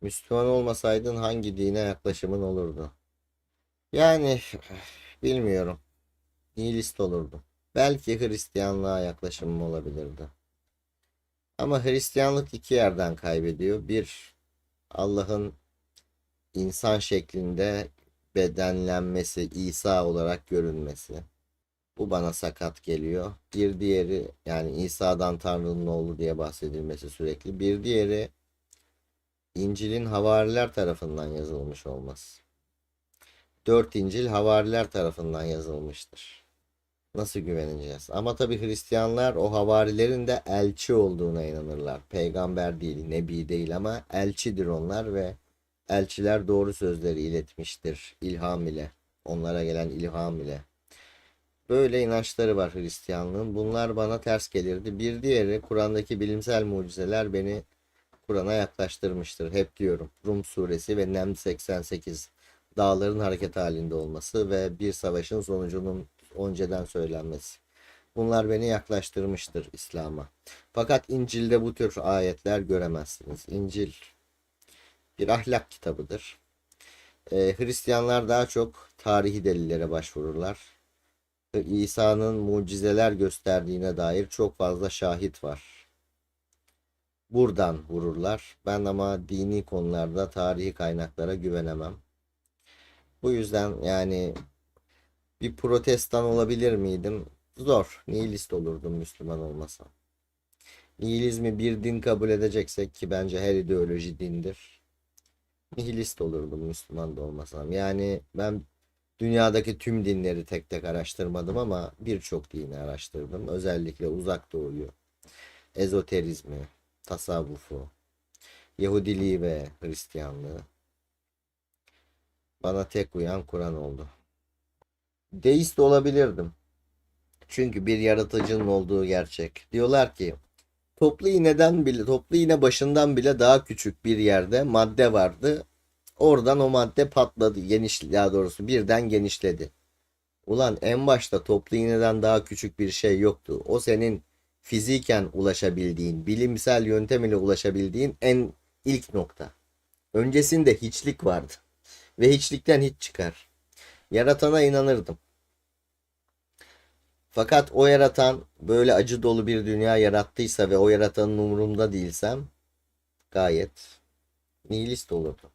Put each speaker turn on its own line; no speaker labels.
Müslüman olmasaydın hangi dine yaklaşımın olurdu? Yani bilmiyorum. Nihilist olurdum. Belki Hristiyanlığa yaklaşımım olabilirdi. Ama Hristiyanlık iki yerden kaybediyor. Bir, Allah'ın insan şeklinde bedenlenmesi, İsa olarak görünmesi. Bu bana sakat geliyor. Bir diğeri yani İsa'dan Tanrı'nın oğlu diye bahsedilmesi sürekli. Bir diğeri İncil'in havariler tarafından yazılmış olması. Dört İncil havariler tarafından yazılmıştır. Nasıl güveneceğiz? Ama tabii Hristiyanlar o havarilerin de elçi olduğuna inanırlar. Peygamber değil, nebi değil ama elçidir onlar ve elçiler doğru sözleri iletmiştir ilham ile. Onlara gelen ilham ile. Böyle inançları var Hristiyanlığın. Bunlar bana ters gelirdi. Bir diğeri Kur'an'daki bilimsel mucizeler beni Kur'an'a yaklaştırmıştır. Hep diyorum. Rum suresi ve Nem 88 dağların hareket halinde olması ve bir savaşın sonucunun önceden söylenmesi. Bunlar beni yaklaştırmıştır İslam'a. Fakat İncil'de bu tür ayetler göremezsiniz. İncil bir ahlak kitabıdır. Ee, Hristiyanlar daha çok tarihi delillere başvururlar. İsa'nın mucizeler gösterdiğine dair çok fazla şahit var. Buradan vururlar. Ben ama dini konularda tarihi kaynaklara güvenemem. Bu yüzden yani bir protestan olabilir miydim? Zor. Nihilist olurdum Müslüman olmasam. Nihilizmi bir din kabul edeceksek ki bence her ideoloji dindir. Nihilist olurdum Müslüman da olmasam. Yani ben dünyadaki tüm dinleri tek tek araştırmadım ama birçok dini araştırdım. Özellikle uzak doğuyu, ezoterizmi, tasavvufu, Yahudiliği ve Hristiyanlığı. Bana tek uyan Kur'an oldu. Deist olabilirdim. Çünkü bir yaratıcının olduğu gerçek. Diyorlar ki toplu iğneden bile toplu iğne başından bile daha küçük bir yerde madde vardı. Oradan o madde patladı. Geniş daha doğrusu birden genişledi. Ulan en başta toplu iğneden daha küçük bir şey yoktu. O senin fiziken ulaşabildiğin, bilimsel yöntem ile ulaşabildiğin en ilk nokta. Öncesinde hiçlik vardı. Ve hiçlikten hiç çıkar. Yaratana inanırdım. Fakat o yaratan böyle acı dolu bir dünya yarattıysa ve o yaratanın umurumda değilsem gayet nihilist olurdu.